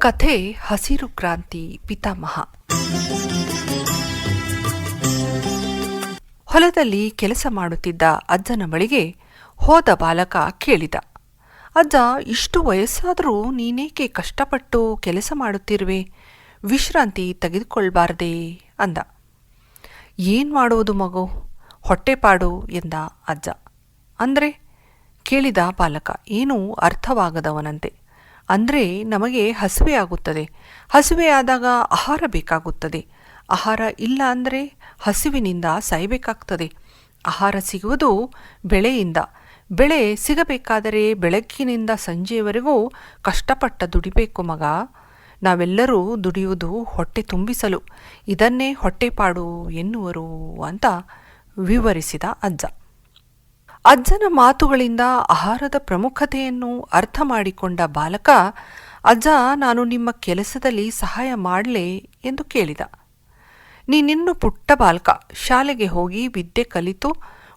ಕಥೆ ಹಸಿರು ಕ್ರಾಂತಿ ಪಿತಾಮಹ. ಹೊಲದಲ್ಲಿ ಕೆಲಸ ಮಾಡುತ್ತಿದ್ದ ಅಜ್ಜನ ಬಳಿಗೆ ಹೋದ ಬಾಲಕ ಕೇಳಿದ, ಅಜ್ಜ, ಇಷ್ಟು ವಯಸ್ಸಾದರೂ ನೀನೇಕೆ ಕಷ್ಟಪಟ್ಟು ಕೆಲಸ ಮಾಡುತ್ತಿರುವೆ? ವಿಶ್ರಾಂತಿ ತೆಗೆದುಕೊಳ್ಬಾರ್ದೆ, ಅಂದ. ಏನ್ ಮಾಡೋದು ಮಗು? ಹೊಟ್ಟೆಪಾಡು ಎಂದ ಅಜ್ಜ. ಅಂದ್ರೆ ಕೇಳಿದ ಬಾಲಕ, ಏನೂ ಅರ್ಥವಾಗದವನಂತೆ. ಅಂದ್ರೆ ನಮಗೆ ಹಸಿವೆ ಆಗುತ್ತದೆ. ಹಸಿವೆ ಆದಾಗ ಆಹಾರ ಬೇಕಾಗುತ್ತದೆ. ಆಹಾರ ಇಲ್ಲ ಅಂದರೆ ಹಸಿವಿನಿಂದ ಸಾಯಬೇಕಾಗ್ತದೆ. ಆಹಾರ ಸಿಗುವುದು ಬೆಳೆಯಿಂದ. ಬೆಳೆ ಸಿಗಬೇಕಾದರೆ ಬೆಳಗ್ಗಿನಿಂದ ಸಂಜೆಯವರೆಗೂ ಕಷ್ಟಪಟ್ಟ ದುಡಿಬೇಕು ಮಗ. ನಾವೆಲ್ಲರೂ ದುಡಿಯುವುದು ಹೊಟ್ಟೆ ತುಂಬಿಸಲು. ಇದನ್ನೇ ಹೊಟ್ಟೆಪಾಡು ಎನ್ನುವರು ಅಂತ ವಿವರಿಸಿದ ಅಜ್ಜ. ಅಜ್ಜನ ಮಾತುಗಳಿಂದ ಆಹಾರದ ಪ್ರಮುಖತೆಯನ್ನು ಅರ್ಥ ಮಾಡಿಕೊಂಡ ಬಾಲಕ, ಅಜ್ಜ, ನಾನು ನಿಮ್ಮ ಕೆಲಸದಲ್ಲಿ ಸಹಾಯ ಮಾಡಲೇ ಎಂದು ಕೇಳಿದ. ನೀನಿನ್ನು ಪುಟ್ಟ ಬಾಲಕ, ಶಾಲೆಗೆ ಹೋಗಿ ವಿದ್ಯೆ ಕಲಿತು,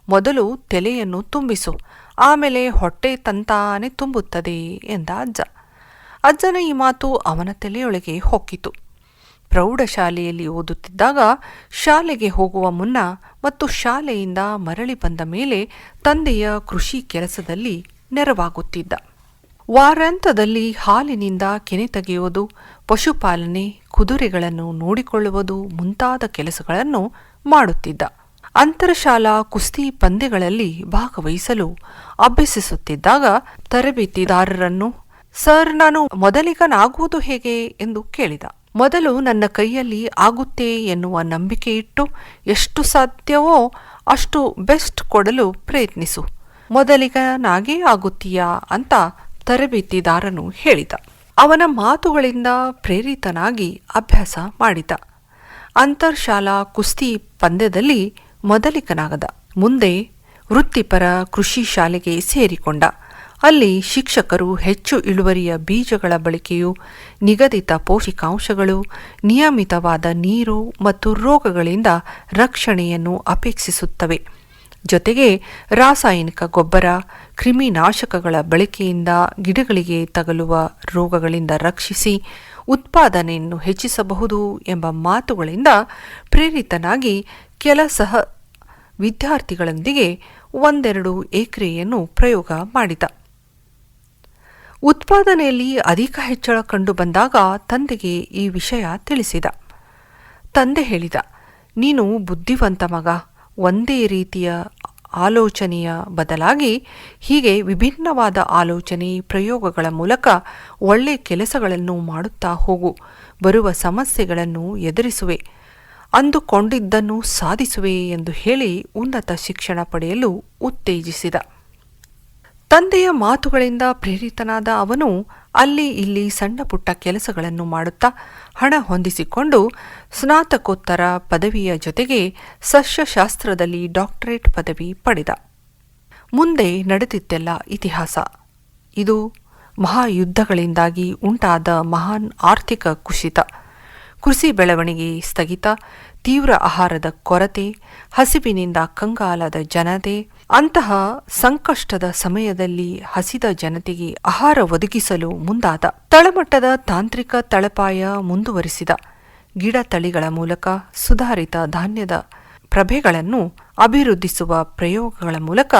ಮೊದಲು ತಲೆಯನ್ನು ತುಂಬಿಸು, ಆಮೇಲೆ ಹೊಟ್ಟೆ ತಂತಾನೆ ತುಂಬುತ್ತದೆ ಎಂದ ಅಜ್ಜ. ಅಜ್ಜನ ಈ ಮಾತು ಅವನ ತಲೆಯೊಳಗೆ ಹೊಕ್ಕಿತು. ಪ್ರೌಢಶಾಲೆಯಲ್ಲಿ ಓದುತ್ತಿದ್ದಾಗ ಶಾಲೆಗೆ ಹೋಗುವ ಮುನ್ನ ಮತ್ತು ಶಾಲೆಯಿಂದ ಮರಳಿ ಬಂದ ಮೇಲೆ ತಂದೆಯ ಕೃಷಿ ಕೆಲಸದಲ್ಲಿ ನೆರವಾಗುತ್ತಿದ್ದ. ವಾರಾಂತದಲ್ಲಿ ಹಾಲಿನಿಂದ ಕೆನೆ ತೆಗೆಯುವುದು, ಪಶುಪಾಲನೆ, ಕುದುರೆಗಳನ್ನು ನೋಡಿಕೊಳ್ಳುವುದು ಮುಂತಾದ ಕೆಲಸಗಳನ್ನು ಮಾಡುತ್ತಿದ್ದ. ಅಂತರಶಾಲಾ ಕುಸ್ತಿ ಪಂದ್ಯಗಳಲ್ಲಿ ಭಾಗವಹಿಸಲು ಅಭ್ಯಸಿಸುತ್ತಿದ್ದಾಗ ತರಬೇತಿದಾರರನ್ನು, ಸರ್, ನಾನು ಮೊದಲಿಗನಾಗುವುದು ಹೇಗೆ? ಎಂದು ಕೇಳಿದ. ಮೊದಲು ನನ್ನ ಕೈಯಲ್ಲಿ ಆಗುತ್ತೆ ಎನ್ನುವ ನಂಬಿಕೆ ಇಟ್ಟು ಎಷ್ಟು ಸಾಧ್ಯವೋ ಅಷ್ಟು ಬೆಸ್ಟ್ ಕೊಡಲು ಪ್ರಯತ್ನಿಸು. ಮೊದಲಿಗನಾಗೇ ಆಗುತ್ತೀಯಾ ಅಂತ ತರಬೇತಿದಾರನು ಹೇಳಿದ. ಅವನ ಮಾತುಗಳಿಂದ ಪ್ರೇರಿತನಾಗಿ ಅಭ್ಯಾಸ ಮಾಡಿದ. ಅಂತರ್ಶಾಲಾ ಕುಸ್ತಿ ಪಂದ್ಯದಲ್ಲಿ ಮೊದಲಿಗನಾಗದ. ಮುಂದೆ ವೃತ್ತಿಪರ ಕೃಷಿ ಶಾಲೆಗೆ ಸೇರಿಕೊಂಡ. ಅಲ್ಲಿ ಶಿಕ್ಷಕರು ಹೆಚ್ಚು ಇಳುವರಿಯ ಬೀಜಗಳ ಬಳಕೆಯು ನಿಗದಿತ ಪೋಷಕಾಂಶಗಳು, ನಿಯಮಿತವಾದ ನೀರು ಮತ್ತು ರೋಗಗಳಿಂದ ರಕ್ಷಣೆಯನ್ನು ಅಪೇಕ್ಷಿಸುತ್ತವೆ. ಜೊತೆಗೆ ರಾಸಾಯನಿಕ ಗೊಬ್ಬರ, ಕ್ರಿಮಿನಾಶಕಗಳ ಬಳಕೆಯಿಂದ ಗಿಡಗಳಿಗೆ ತಗಲುವ ರೋಗಗಳಿಂದ ರಕ್ಷಿಸಿ ಉತ್ಪಾದನೆಯನ್ನು ಹೆಚ್ಚಿಸಬಹುದು ಎಂಬ ಮಾತುಗಳಿಂದ ಪ್ರೇರಿತನಾಗಿ ಕೆಲ ಸಹ ವಿದ್ಯಾರ್ಥಿಗಳೊಂದಿಗೆ ಒಂದೆರಡು ಎಕರೆಯನ್ನು ಪ್ರಯೋಗ ಮಾಡಿದ. ಉತ್ಪಾದನೆಯಲ್ಲಿ ಅಧಿಕ ಹೆಚ್ಚಳ ಕಂಡು ಬಂದಾಗ ತಂದೆಗೆ ಈ ವಿಷಯ ತಿಳಿಸಿದ. ತಂದೆ ಹೇಳಿದ, ನೀನು ಬುದ್ಧಿವಂತ ಮಗ. ಒಂದೇ ರೀತಿಯ ಆಲೋಚನೆಯ ಬದಲಾಗಿ ಹೀಗೆ ವಿಭಿನ್ನವಾದ ಆಲೋಚನೆ ಪ್ರಯೋಗಗಳ ಮೂಲಕ ಒಳ್ಳೆ ಕೆಲಸಗಳನ್ನು ಮಾಡುತ್ತಾ ಹೋಗು. ಬರುವ ಸಮಸ್ಯೆಗಳನ್ನು ಎದುರಿಸುವೆ. ಅಂದುಕೊಂಡಿದ್ದನ್ನು ಸಾಧಿಸುವೆ ಎಂದು ಹೇಳಿ ಉನ್ನತ ಶಿಕ್ಷಣ ಪಡೆಯಲು ಉತ್ತೇಜಿಸಿದ. ತಂದೆಯ ಮಾತುಗಳಿಂದ ಪ್ರೇರಿತನಾದ ಅವನು ಅಲ್ಲಿ ಇಲ್ಲಿ ಸಣ್ಣ ಪುಟ್ಟ ಕೆಲಸಗಳನ್ನು ಮಾಡುತ್ತಾ ಹಣ ಹೊಂದಿಸಿಕೊಂಡು ಸ್ನಾತಕೋತ್ತರ ಪದವಿಯ ಜೊತೆಗೆ ಸಸ್ಯಶಾಸ್ತ್ರದಲ್ಲಿ ಡಾಕ್ಟರೇಟ್ ಪದವಿ ಪಡೆದ. ಮುಂದೆ ನಡೆದಿದ್ದೆಲ್ಲ ಇತಿಹಾಸ. ಇದು ಮಹಾಯುದ್ಧಗಳಿಂದಾಗಿ ಉಂಟಾದ ಮಹಾನ್ ಆರ್ಥಿಕ ಕುಸಿತ. ಕೃಷಿ ಬೆಳವಣಿಗೆ ಸ್ಥಗಿತ. ತೀವ್ರ ಆಹಾರದ ಕೊರತೆ, ಹಸಿವಿನಿಂದ ಕಂಗಾಲದ ಜನತೆ, ಅಂತಹ ಸಂಕಷ್ಟದ ಸಮಯದಲ್ಲಿ ಹಸಿದ ಜನತೆಗೆ ಆಹಾರ ಒದಗಿಸಲು ಮುಂದಾದ ತಳಮಟ್ಟದ ತಾಂತ್ರಿಕ ತಳಪಾಯ ಮುಂದುವರಿಸಿದ ಗಿಡ ತಳಿಗಳ ಮೂಲಕ ಸುಧಾರಿತ ಧಾನ್ಯದ ಪ್ರಭೆಗಳನ್ನು ಅಭಿವೃದ್ಧಿಸುವ ಪ್ರಯೋಗಗಳ ಮೂಲಕ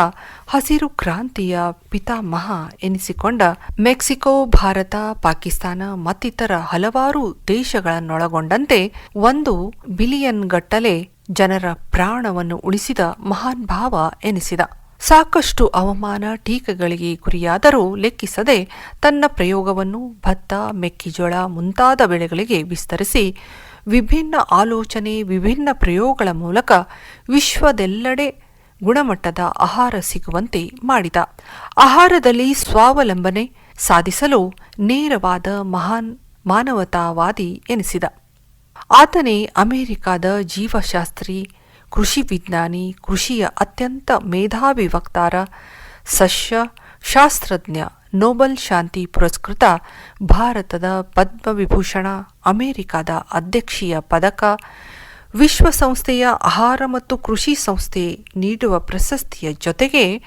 ಹಸಿರು ಕ್ರಾಂತಿಯ ಪಿತಾಮಹ ಎನಿಸಿಕೊಂಡ ಮೆಕ್ಸಿಕೋ, ಭಾರತ, ಪಾಕಿಸ್ತಾನ ಮತ್ತಿತರ ಹಲವಾರು ದೇಶಗಳನ್ನೊಳಗೊಂಡಂತೆ ಒಂದು ಬಿಲಿಯನ್ ಗಟ್ಟಲೆ ಜನರ ಪ್ರಾಣವನ್ನು ಉಳಿಸಿದ ಮಹಾನ್ ಭಾವ ಎನಿಸಿದ. ಸಾಕಷ್ಟು ಅವಮಾನ ಟೀಕೆಗಳಿಗೆ ಗುರಿಯಾದರೂ ಲೆಕ್ಕಿಸದೆ ತನ್ನ ಪ್ರಯೋಗವನ್ನು ಭತ್ತ, ಮೆಕ್ಕೆಜೋಳ ಮುಂತಾದ ಬೆಳೆಗಳಿಗೆ ವಿಸ್ತರಿಸಿ ವಿಭಿನ್ನ ಆಲೋಚನೆ, ವಿಭಿನ್ನ ಪ್ರಯೋಗಗಳ ಮೂಲಕ ವಿಶ್ವದೆಲ್ಲೆಡೆ ಗುಣಮಟ್ಟದ ಆಹಾರ ಸಿಗುವಂತೆ ಮಾಡಿದ. ಆಹಾರದಲ್ಲಿ ಸ್ವಾವಲಂಬನೆ ಸಾಧಿಸಲು ನೇರವಾದ ಮಹಾನ್ ಮಾನವತಾವಾದಿ ಎನಿಸಿದ. ಆತನೇ ಅಮೆರಿಕಾದ ಜೀವಶಾಸ್ತ್ರಿ, ಕೃಷಿ ವಿಜ್ಞಾನಿ, ಕೃಷಿಯ ಅತ್ಯಂತ ಮೇಧಾವಿ ವಕ್ತಾರ, ಸಸ್ಯ ಶಾಸ್ತ್ರಜ್ಞ ನೊಬೆಲ್ ಶಾಂತಿ ಪುರಸ್ಕೃತ ಭಾರತದ ಪದ್ಮವಿಭೂಷಣ ಅಮೆರಿಕದ ಅಧ್ಯಕ್ಷೀಯ ಪದಕ, ವಿಶ್ವಸಂಸ್ಥೆಯ ಆಹಾರ ಮತ್ತು ಕೃಷಿ ಸಂಸ್ಥೆ ನೀಡುವ ಪ್ರಶಸ್ತಿಯ ಜೊತೆಗೆ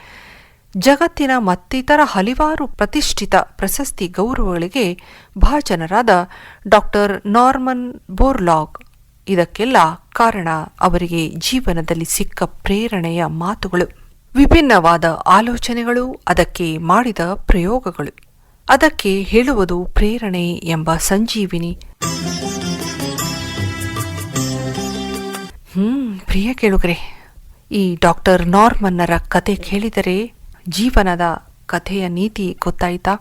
ಜಗತ್ತಿನ ಮತ್ತಿತರ ಹಲವಾರು ಪ್ರತಿಷ್ಠಿತ ಪ್ರಶಸ್ತಿ ಗೌರವಗಳಿಗೆ ಭಾಜನರಾದ ಡಾಕ್ಟರ್ ನಾರ್ಮನ್ ಬೋರ್ಲಾಗ್. ಇದಕ್ಕೆಲ್ಲ ಕಾರಣ ಅವರಿಗೆ ಜೀವನದಲ್ಲಿ ಸಿಕ್ಕ ಪ್ರೇರಣೆಯ ಮಾತುಗಳು. ವಿಭಿನ್ನವಾದ ಆಲೋಚನೆಗಳು ಅದಕ್ಕೆ ಮಾಡಿದ ಪ್ರಯೋಗಗಳು. ಅದಕ್ಕೆ ಹೇಳುವುದು ಪ್ರೇರಣೆ ಎಂಬ ಸಂಜೀವಿನಿ. ಹ್ಮ್, ಪ್ರಿಯ ಕೇಳುಗರೆ, ಈ ಡಾಕ್ಟರ್ ನಾರ್ಮನ್ನರ ಕತೆ ಕೇಳಿದರೆ ಜೀವನದ ಕಥೆಯ ನೀತಿ ಗೊತ್ತಾಯಿತಾ?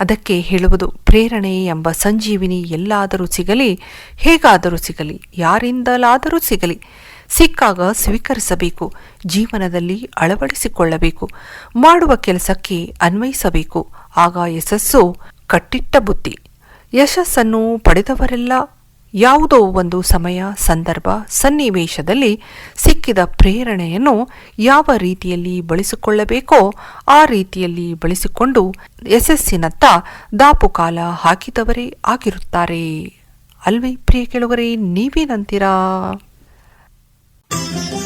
ಅದಕ್ಕೆ ಹೇಳುವುದು ಪ್ರೇರಣೆ ಎಂಬ ಸಂಜೀವಿನಿ ಎಲ್ಲಾದರೂ ಸಿಗಲಿ, ಹೇಗಾದರೂ ಸಿಗಲಿ, ಯಾರಿಂದಲಾದರೂ ಸಿಗಲಿ ಸಿಕ್ಕಾಗ ಸ್ವೀಕರಿಸಬೇಕು, ಜೀವನದಲ್ಲಿ ಅಳವಡಿಸಿಕೊಳ್ಳಬೇಕು, ಮಾಡುವ ಕೆಲಸಕ್ಕೆ ಅನ್ವಯಿಸಬೇಕು. ಆಗ ಯಶಸ್ಸು ಕಟ್ಟಿಟ್ಟ ಬುದ್ಧಿ. ಯಶಸ್ಸನ್ನು ಪಡೆದವರೆಲ್ಲ ಯಾವುದೋ ಒಂದು ಸಮಯ, ಸಂದರ್ಭ, ಸನ್ನಿವೇಶದಲ್ಲಿ ಸಿಕ್ಕಿದ ಪ್ರೇರಣೆಯನ್ನು ಯಾವ ರೀತಿಯಲ್ಲಿ ಬಳಸಿಕೊಳ್ಳಬೇಕೋ ಆ ರೀತಿಯಲ್ಲಿ ಬಳಸಿಕೊಂಡು ಯಶಸ್ಸಿನತ್ತ ದಾಪುಕಾಲ ಹಾಕಿದವರೇ ಆಗಿರುತ್ತಾರೆ. ಅಲ್ವೇ ಪ್ರಿಯ ಕೆಳವರೇ ನೀವೇನಂತೀರಾ? Thank you.